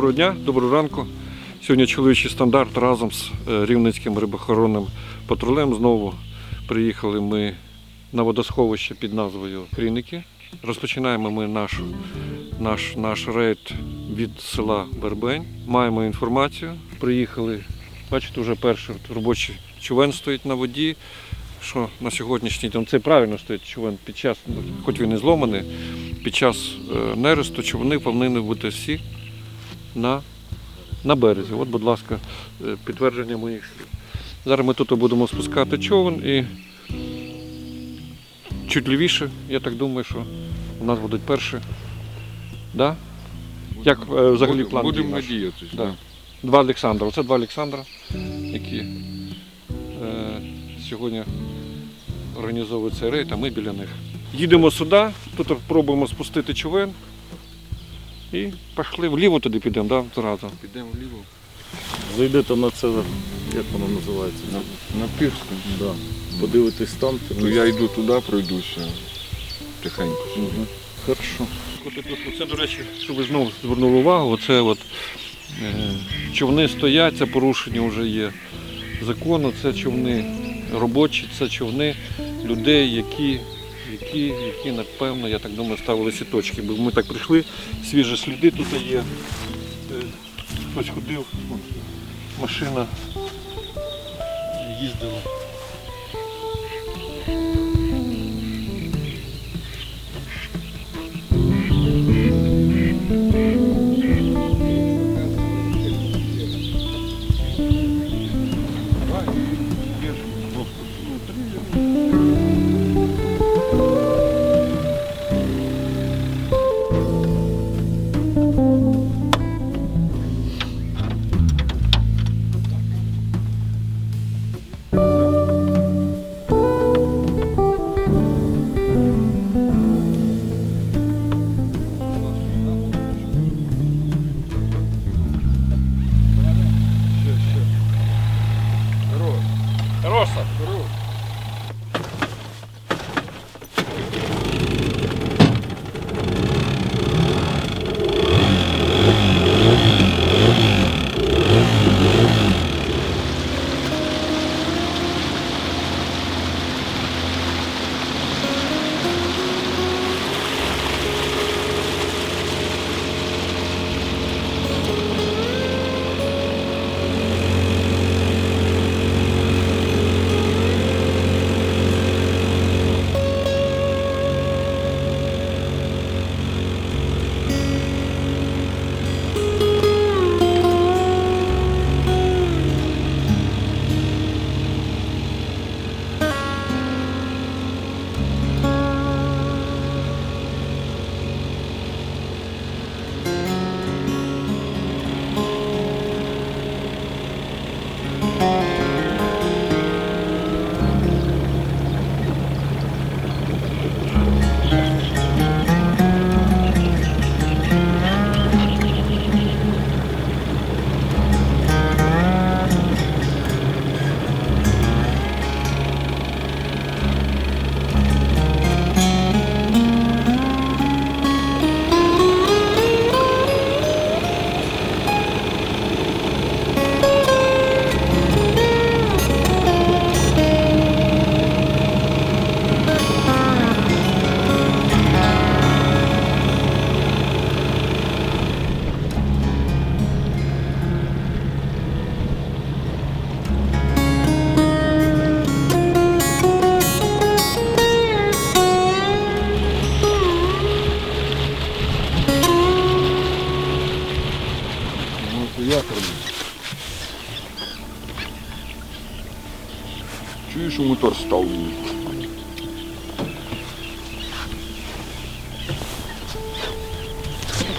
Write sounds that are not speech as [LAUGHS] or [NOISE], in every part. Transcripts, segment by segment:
Доброго дня, доброго ранку. Сьогодні чоловічий стандарт разом з е, Рівненським рибохоронним патрулем знову приїхали ми на водосховище під назвою Кріники. Розпочинаємо ми наш, наш, наш рейд від села Бербень. Маємо інформацію. Приїхали, бачите, вже перший робочий човен стоїть на воді. Що на сьогоднішній день це правильно стоїть човен під час, хоч він і зломаний, під час е, нересту човни повинні бути всі на, на березі. От, будь ласка, е, підтвердження моїх слів. Зараз ми тут будемо спускати човен і чуть лівіше, я так думаю, що у нас будуть перші. Да? Як е, взагалі Будем- план? дій Будемо надіятися. Да. Два Олександра. Оце два Олександра, які е, сьогодні організовують цей рейд, а ми біля них. Їдемо сюди, тут пробуємо спустити човен і пішли вліво туди підемо, да, зразу. Підемо вліво. Зайдете на це, як воно називається? На, на Пірську. Да. Подивитись там. То я йду туди, пройдуся тихенько. Угу. Хорошо. Це, до речі, щоб ви знову звернули увагу, оце от, е, човни стоять, це порушення вже є закону, це човни робочі, це човни людей, які, які, які напевно, я так думаю, ставили сіточки. Бо ми так прийшли, свіжі сліди тут є. Е, Хтось ходив, машина їздила.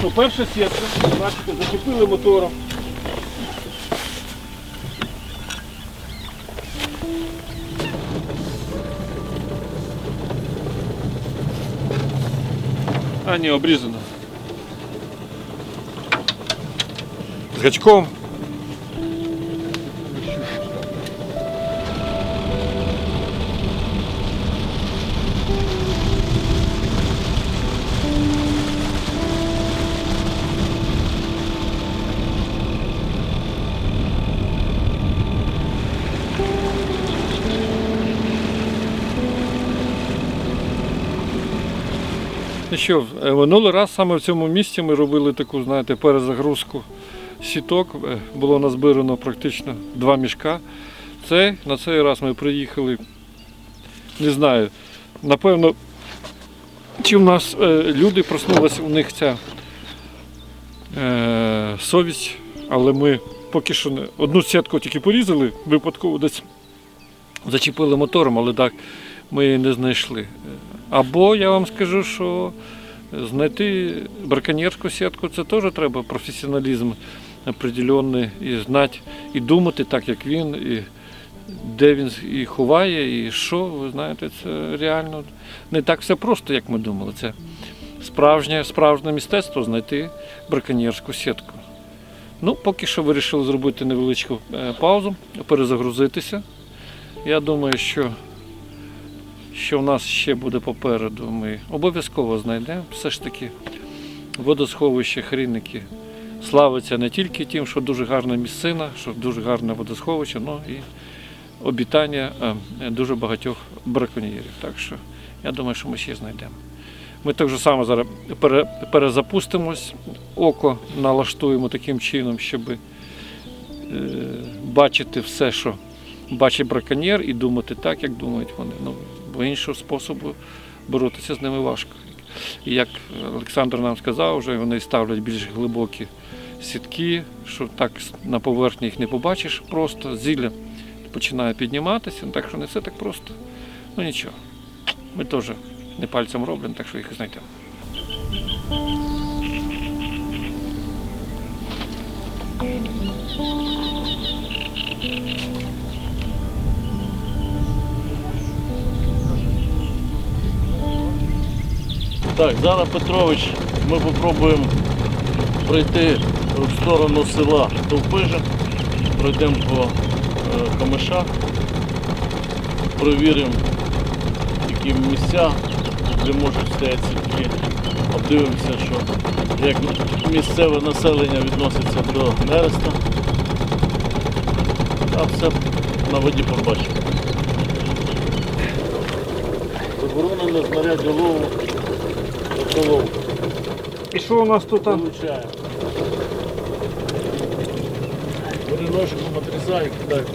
Ну, перша сітка, бачите, зачепили мотором. А, ні, обрізано. З гачком. Що, е, минулий раз саме в цьому місці ми робили таку, знаєте, перезагрузку сіток. Е, Було назбирано практично два мішка. Це, на цей раз ми приїхали, не знаю, напевно, чи в нас е, люди проснулася у них ця е, совість, але ми поки що не одну сітку тільки порізали, випадково десь зачепили мотором, але так ми її не знайшли. Або я вам скажу, що знайти браконьєрську сітку це теж треба професіоналізм определенний і знати, і думати так, як він, і де він і ховає, і що, ви знаєте, це реально не так все просто, як ми думали. Це справжнє, справжнє мистецтво знайти браконьєрську сітку. Ну, поки що вирішили зробити невеличку е, паузу, перезагрузитися. Я думаю, що що в нас ще буде попереду, ми обов'язково знайдемо. Все ж таки водосховище Хрінники славиться не тільки тим, що дуже гарна місцина, що дуже гарне водосховище, але і обітання е, дуже багатьох браконьєрів. Так що я думаю, що ми ще знайдемо. Ми так же само зараз перезапустимось, око налаштуємо таким чином, щоб е, бачити все, що бачить браконьєр, і думати так, як думають вони. Бо іншого способу боротися з ними важко. І як Олександр нам сказав, вже вони ставлять більш глибокі сітки, що так на поверхні їх не побачиш просто, зілля починає підніматися, так що не все так просто. Ну нічого. Ми теж не пальцем робимо, так що їх знайдемо. Так, зараз Петрович, ми спробуємо пройти в сторону села Товпижа, пройдемо по е, камишах, провіримо які місця, де можуть стояти сітки, обдивимося, що як місцеве населення відноситься до нереста. А все на воді побачимо. Заборонено знаряддя лову та лову. І що у нас тут? Получаем. Ножиком отрезаю, кидаю.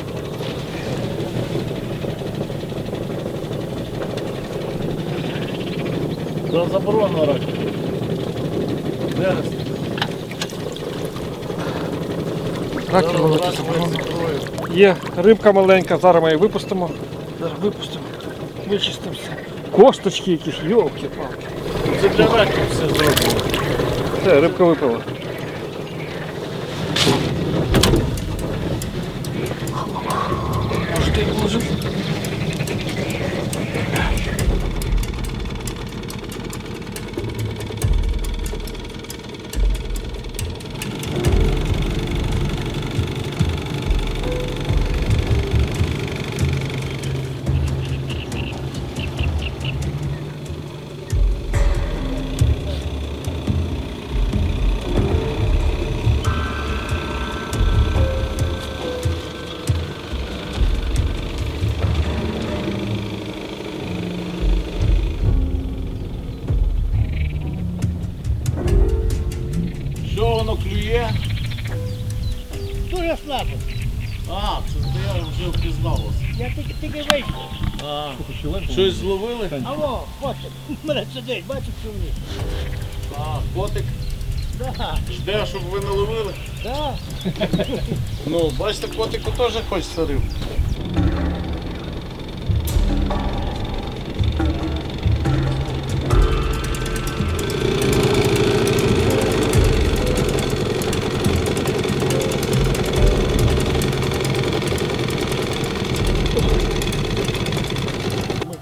Да заборонено. Раки Зараз ловити рак заборонено. закрою. Є рибка маленька, зараз ми її випустимо. Зараз випустимо, вичистимося. Косточки якісь, йолки-палки. Це для раків все зроблено. Все, рибка випала. Можете її положити? Щось зловили? Алло, котик, мене сидить, бачиш, що мені? А, котик. Да, Жде, щоб ви наловили? да. Ну, бачите, котику теж хочеться риб.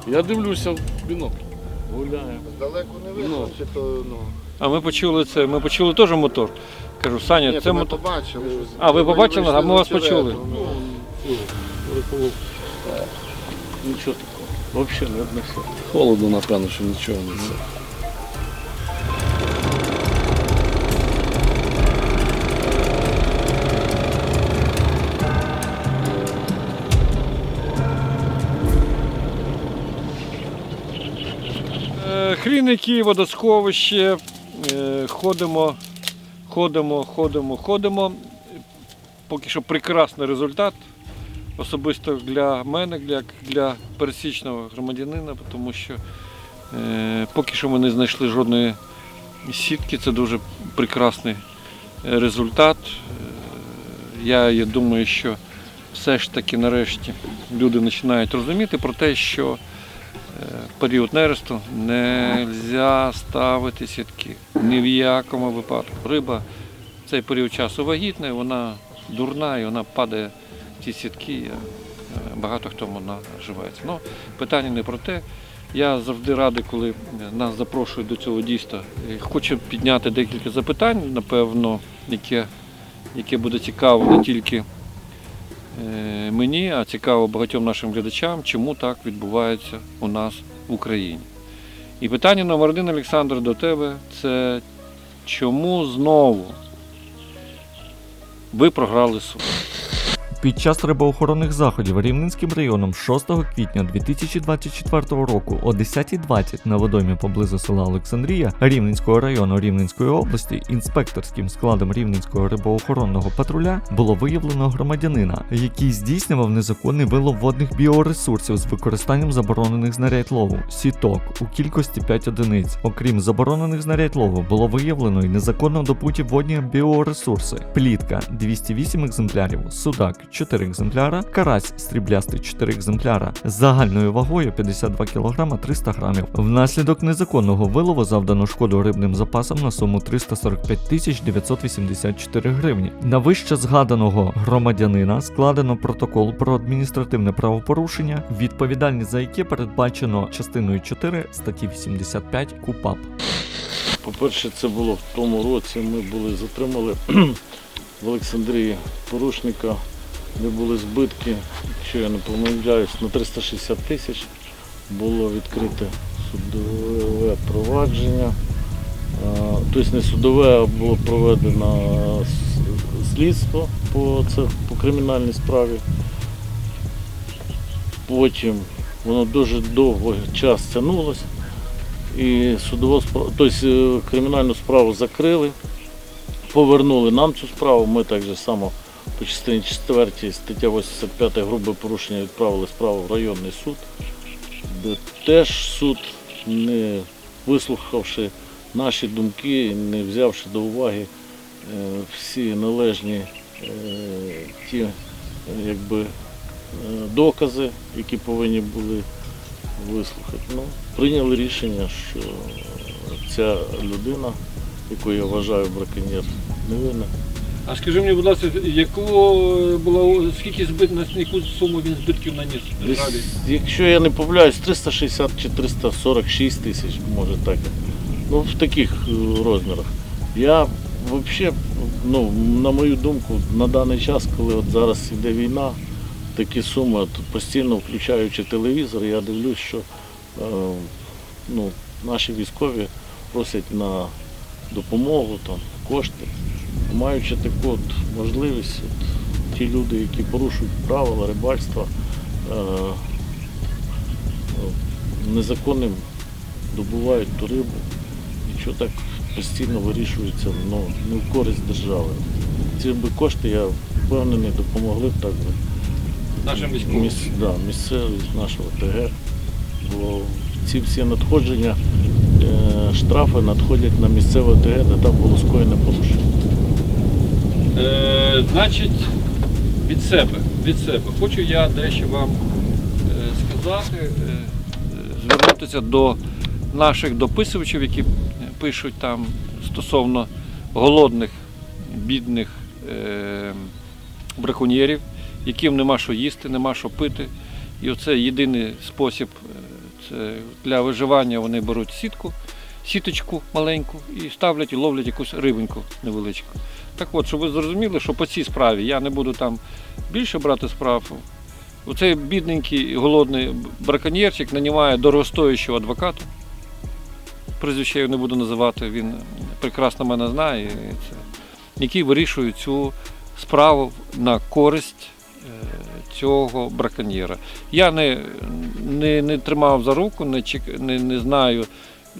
Я дивлюся в бінокль. Гуляю. Далеко не видно, Ну. чи то ну. А ми почули це, ми почули теж мотор. Кажу, Саня, Ні, це то ми мотор. побачили. що А, ви побачили? А ми вас почули. ну. Нічого такого. Взагалі не одне все. Холодно, напевно, що нічого не це. Хріники, водосховище, е, ходимо, ходимо, ходимо, ходимо. Поки що прекрасний результат. Особисто для мене, для, для пересічного громадянина, тому що е, поки що ми не знайшли жодної сітки. Це дуже прекрасний е, результат. Я, я думаю, що все ж таки нарешті люди починають розуміти про те, що період нересту не можна ставити сітки ні в якому випадку. Риба в цей період часу вагітна, вона дурна і вона падає в ті сітки. е, Багато хто вона живеться. Ну, питання не про те. Я завжди радий, коли нас запрошують до цього дійства. Хочу підняти декілька запитань, напевно, яке, яке буде цікаво не тільки мені, а цікаво багатьом нашим глядачам, чому так відбувається у нас в Україні. І питання номер один, Олександр, до тебе це чому знову ви програли суд? Під час рибоохоронних заходів Рівненським районом 6 квітня 2024 року о 10.20 на водоймі поблизу села Олександрія Рівненського району Рівненської області інспекторським складом Рівненського рибоохоронного патруля було виявлено громадянина, який здійснював незаконний вилов водних біоресурсів з використанням заборонених знарядь лову сіток у кількості 5 одиниць. Окрім заборонених знарядь лову, було виявлено й незаконно добуті водні біоресурси: плітка 208 екземплярів, судак 4 екземпляра, карась стріблястий 4 екземпляра загальною вагою 52 кг 300 грамів. Внаслідок незаконного вилову завдано шкоду рибним запасам на суму 345 тисяч 984 гривні. На вище згаданого громадянина складено протокол про адміністративне правопорушення, відповідальність за яке передбачено частиною 4 статті 85 КУПАП. По-перше, це було в тому році. Ми були затримали [CLEARS THROAT] в Олександрії порушника, де були збитки, якщо я не помиляюсь, на 360 тисяч було відкрите судове провадження. Тобто не судове, а було проведено слідство по, це, по кримінальній справі. Потім воно дуже довго час тягнулося і судову справу, тобто е, кримінальну справу закрили, повернули нам цю справу. Ми так же само по частині 4 стаття 85 грубе порушення відправили справу в районний суд, де теж суд, не вислухавши наші думки, не взявши до уваги е, всі належні е, ті е, якби, докази, які повинні були вислухати. Ну, прийняли рішення, що ця людина, яку я вважаю браконьєр, невинна. А скажи мені, будь ласка, якого було скільки збит на яку суму він збитків наніс Десь, якщо я не помиляюсь, 360 чи 346 тисяч, може так. Ну, в таких е, розмірах. Я взагалі, ну, на мою думку, на даний час, коли от зараз іде війна, такі суми, от постійно включаючи телевізор, я дивлюсь, що е, ну, наші військові просять на допомогу, там, кошти. Маючи таку от можливість, от, ті люди, які порушують правила рибальства, е, незаконним добувають ту рибу, і що так постійно вирішується ну, не в користь держави. Ці би кошти, я впевнений, допомогли б так би нашим військовим? міс, да, місцевість нашого ТГ. Бо ці всі надходження, е, штрафи надходять на місцеве ТГ, де там було скоєне порушення. Е, значить, від себе, від себе. Хочу я дещо вам е, сказати, е, звернутися до наших дописувачів, які пишуть там стосовно голодних, бідних е, браконьєрів, яким нема що їсти, нема що пити. І оце єдиний спосіб е, Це для виживання вони беруть сітку, сіточку маленьку і ставлять і ловлять якусь рибинку невеличку. Так от, щоб ви зрозуміли, що по цій справі я не буду там більше брати справ. Оцей бідненький голодний браконьєрчик нанімає дорогостоящого адвоката. Прізвище його не буду називати, він прекрасно мене знає, це, який вирішує цю справу на користь е, цього браконьєра. Я не, не, не тримав за руку, не, не, не знаю,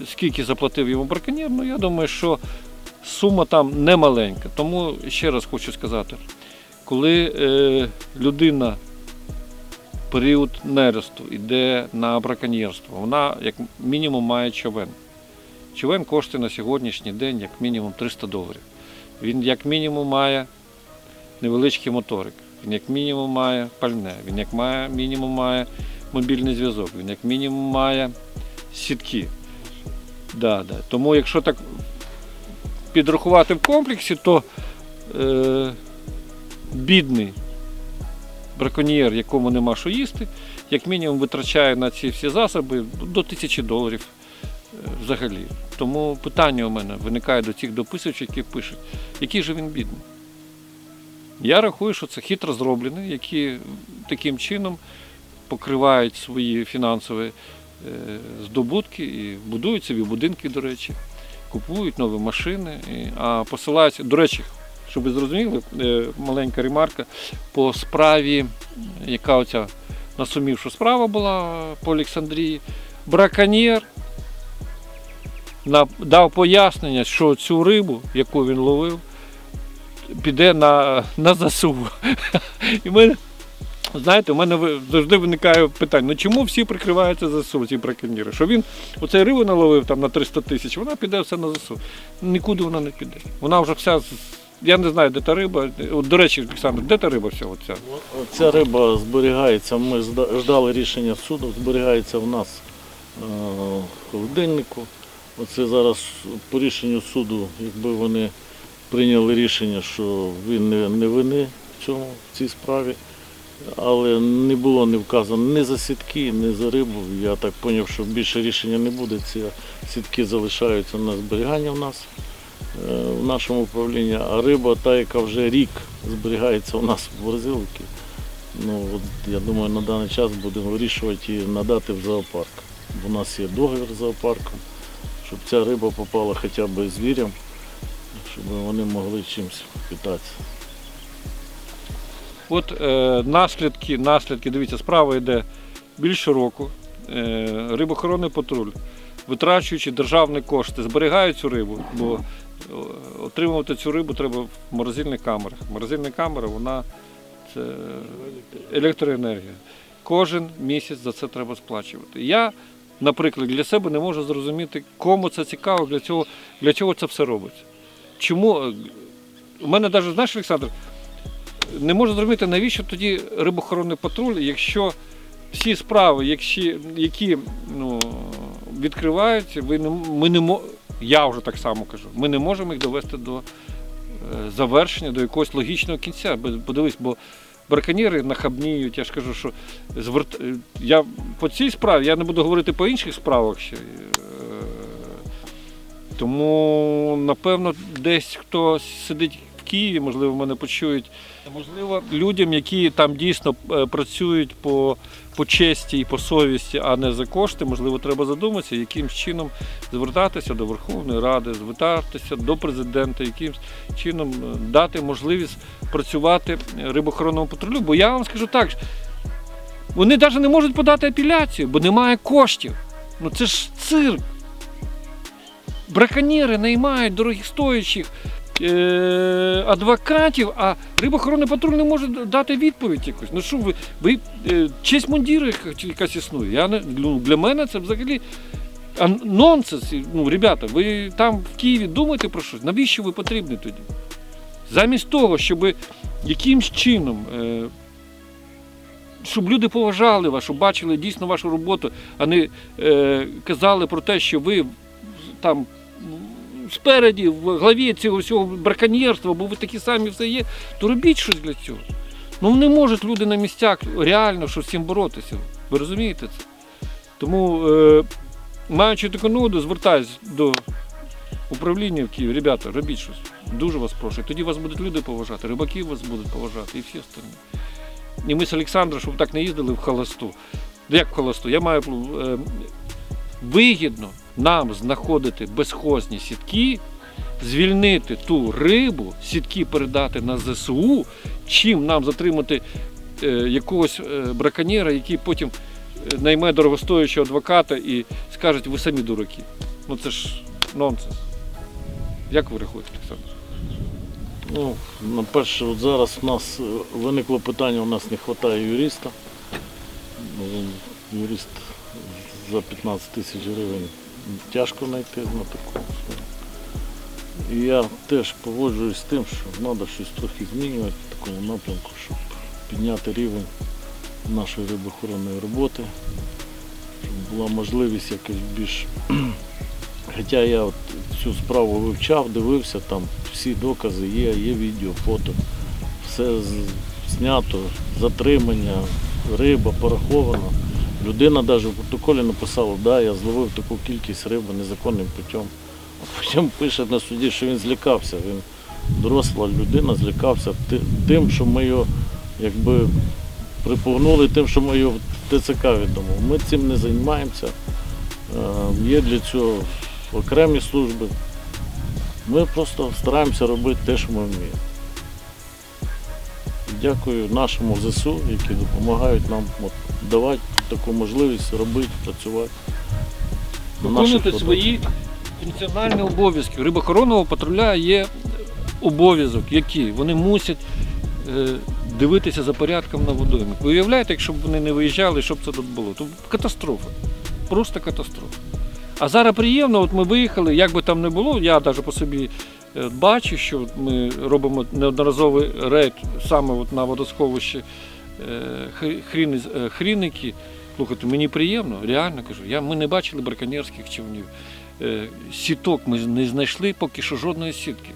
скільки заплатив йому браконьєр, але я думаю, що сума там не маленька. Тому ще раз хочу сказати, коли е, людина період нересту йде на браконьєрство, вона як мінімум має човен. Човен коштує на сьогоднішній день як мінімум 300 доларів. Він як мінімум має невеличкий моторик, він як мінімум має пальне, він як має, мінімум має мобільний зв'язок, він як мінімум має сітки. Да, да. Тому якщо так підрахувати в комплексі, то е, бідний браконьєр, якому нема що їсти, як мінімум витрачає на ці всі засоби до тисячі доларів е, взагалі. Тому питання у мене виникає до цих дописувачів, які пишуть, який же він бідний. Я рахую, що це хитро зроблені, які таким чином покривають свої фінансові е, здобутки і будують собі будинки, до речі, купують нові машини, а посилаються. До речі, щоб ви зрозуміли, е, маленька ремарка по справі, яка оця насумівша справа була по Олександрії. Браконьєр дав пояснення, що цю рибу, яку він ловив, піде на, на ЗСУ. [LAUGHS] І мене, знаєте, у мене завжди виникає питання, ну чому всі прикриваються ЗСУ, ці браконьєри? Що він оцей рибу наловив там на 300 тисяч, вона піде все на ЗСУ. Нікуди вона не піде. Вона вже вся, я не знаю, де та риба. От, до речі, Олександр, де та риба вся оця? Ця риба зберігається, ми ждали рішення суду, зберігається в нас е, в холодильнику. Оце зараз по рішенню суду, якби вони прийняли рішення, що він не вини в цьому в цій справі, але не було не вказано ні за сітки, ні за рибу. Я так зрозумів, що більше рішення не буде. Ці сітки залишаються на зберігання в нас е, в нашому управлінні, а риба, та, яка вже рік зберігається у нас в морозилці, ну, от, я думаю, на даний час будемо вирішувати і надати в зоопарк. Бо у нас є договір з зоопарком, щоб ця риба попала хоча б звірям, щоб вони могли чимось питатися. От е, наслідки, наслідки, дивіться, справа йде більше року. Е, рибохоронний патруль, витрачуючи державні кошти, зберігає цю рибу, бо е, отримувати цю рибу треба в морозильних камерах. Морозильна камера, вона це електроенергія. Кожен місяць за це треба сплачувати. Я, наприклад, для себе не можу зрозуміти, кому це цікаво, для цього, для чого це все робиться. Чому? е, У мене навіть, знаєш, Олександр, не можу зрозуміти, навіщо тоді рибохоронний патруль, якщо всі справи, якщо, які ну, відкриваються, ви не, ми не мо- я вже так само кажу, ми не можемо їх довести до е, завершення, до якогось логічного кінця. Подивись, бо браконьєри нахабніють, я ж кажу, що зверт... я по цій справі, я не буду говорити по інших справах ще. е, Тому, напевно, десь хто сидить Києві, можливо, мене почують. Можливо, людям, які там дійсно е, працюють по, по честі і по совісті, а не за кошти, можливо, треба задуматися, яким чином звертатися до Верховної Ради, звертатися до президента, яким чином е, дати можливість працювати рибохоронному патрулю. Бо я вам скажу так, вони навіть не можуть подати апеляцію, бо немає коштів. Ну це ж цирк. Браконьєри наймають дорогостоящих е, адвокатів, а рибохоронний патруль не може дати відповідь якусь. Ну що ви, ви е, честь мундіру якась існує. Я не, ну, для мене це взагалі нонсенс. Ну, ребята, ви там в Києві думаєте про щось? Навіщо ви потрібні тоді? Замість того, щоб якимсь чином. Е, щоб люди поважали вас, щоб бачили дійсно вашу роботу, а не е, казали про те, що ви там спереді, в главі цього всього браконьєрства, бо ви такі самі все є, то робіть щось для цього. Ну не можуть люди на місцях реально щось з цим боротися. Ви розумієте це? Тому, е, маючи таку нагоду, звертаюся до управління в Києві. Ребята, робіть щось. Дуже вас прошу. Тоді вас будуть люди поважати, рибаки вас будуть поважати і всі остальні. І ми з Олександром, щоб так не їздили в холосту. Як в холосту? Я маю е, вигідно нам знаходити безхозні сітки, звільнити ту рибу, сітки передати на ЗСУ, чим нам затримати е, якогось е, браконьєра, який потім е, найме дорогостоячого адвоката і скаже, ви самі дураки. Ну це ж нонсенс. Як ви рахуєте, Олександр? Ну, на-перше, от зараз у нас виникло питання, у нас не вистачає юриста. Ну, Юрист за 15 тисяч гривень тяжко знайти на таку. І я теж погоджуюсь з тим, що треба щось трохи змінювати в такому напрямку, щоб підняти рівень нашої рибоохоронної роботи, щоб була можливість якось більш. [CLEARS THROAT] Хоча я от цю справу вивчав, дивився, там всі докази є, є відео, фото, все знято, затримання, риба порахована. Людина навіть в протоколі написала, да, я зловив таку кількість риби незаконним путем. А потім пише на суді, що він злякався. Він доросла людина, злякався тим, що ми його якби припугнули, тим, що ми його в ТЦК відомо. Ми цим не займаємося. Е, Є для цього окремі служби. Ми просто стараємося робити те, що ми вміємо. Дякую нашому ЗСУ, які допомагають нам давати таку можливість робити, працювати. на наших Виконувати водах. свої функціональні обов'язки. У Рибохоронного патруля є обов'язок, який вони мусять е, дивитися за порядком на водоймі. Ви уявляєте, якщо б вони не виїжджали, що б це тут було? То катастрофа. Просто катастрофа. А зараз приємно, от ми виїхали, як би там не було, я навіть по собі е, бачу, що ми робимо неодноразовий рейд саме от на водосховищі Хріни- е, Хріники. Слухайте, мені приємно, реально кажу. Я, ми не бачили браконьєрських човнів. Е, сіток ми не знайшли поки що жодної сітки.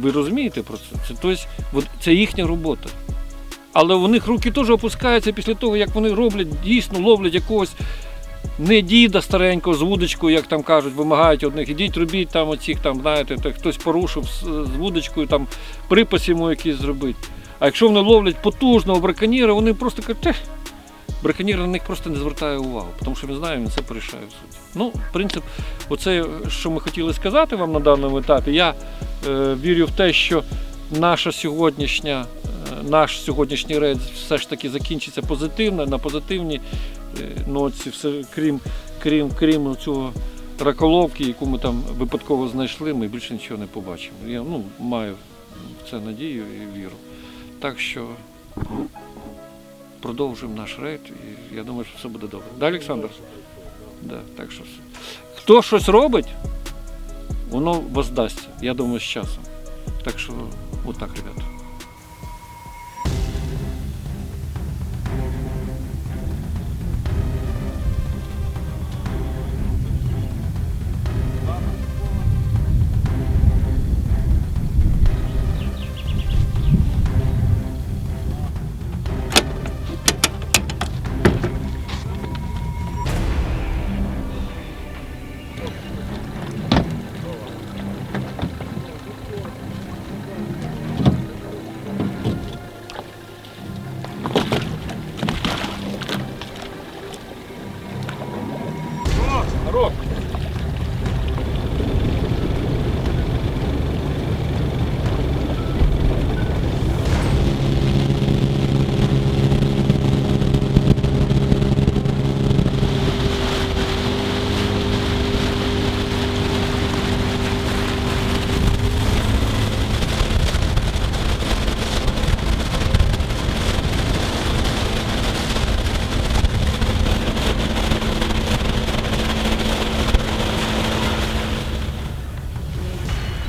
Ви розумієте про це? Це, тобто, це їхня робота. Але у них руки теж опускаються після того, як вони роблять, дійсно ловлять якогось не діда старенького з вудочкою, як там кажуть, вимагають одних, ідіть робіть там оцих, там, знаєте, хтось порушив з вудочкою, там припас йому якийсь зробити. А якщо вони ловлять потужного браконьєра, вони просто кажуть, «Тех, на них просто не звертає увагу, тому що він знає, він це порішає в суді. Ну, принцип, оце, що ми хотіли сказати вам на даному етапі. Я е, вірю в те, що наша сьогоднішня, е, наш сьогоднішній рейд все ж таки закінчиться позитивно, на позитивній е, ноці, все, крім, крім, крім цього раколовки, яку ми там випадково знайшли, ми більше нічого не побачимо. Я ну, маю в це надію і віру. Так що продовжуємо наш рейд, і я думаю, що все буде добре. Да, Олександр? Да, так що все. Хто щось робить, воно воздасться, я думаю, з часом. Так що, отак, ребята.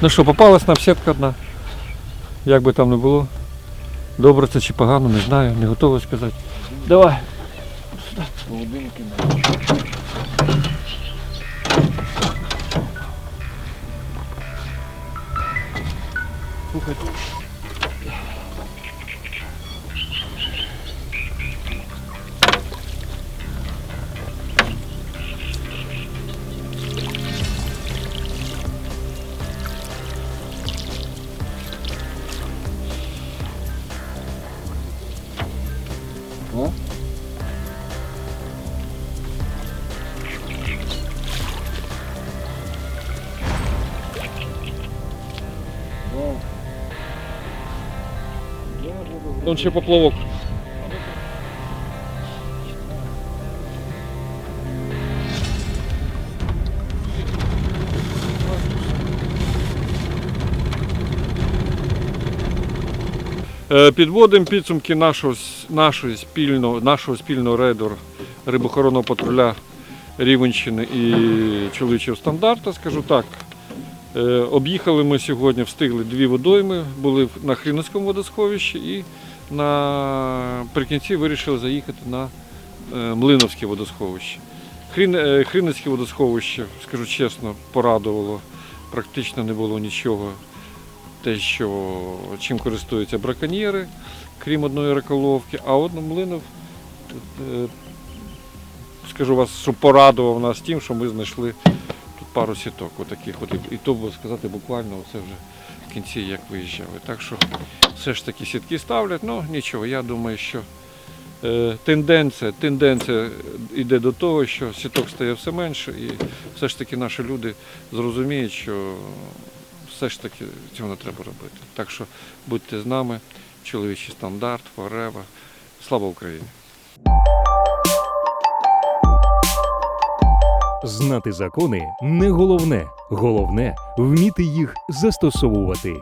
Ну що, попалась нам сітка одна. Як би там не було. Добре це чи погано, не знаю, не готовий сказати. Давай. Вон ще поплавок. Е, Підводимо підсумки нашого, нашої спільного, нашого спільного рейду рибохоронного патруля Рівенщини і чоловічого стандарта, скажу так. Е, Об'їхали ми сьогодні, встигли дві водойми, були на Хрінницькому водосховищі і наприкінці вирішили заїхати на е, Млиновське водосховище. Хрін, е, водосховище, скажу чесно, порадувало. Практично не було нічого, те, що, чим користуються браконьєри, крім одної раколовки. А от Млинов, е, скажу вас, що порадував нас тим, що ми знайшли тут пару сіток, отаких от, і то, сказати, буквально це вже в кінці як виїжджали. Так що все ж таки сітки ставлять, ну нічого, я думаю, що е, тенденція, тенденція йде до того, що сіток стає все менше, і все ж таки наші люди зрозуміють, що все ж таки цього не треба робити. Так що будьте з нами, чоловічий стандарт, форева. Слава Україні! Знати закони не головне. Головне вміти їх застосовувати.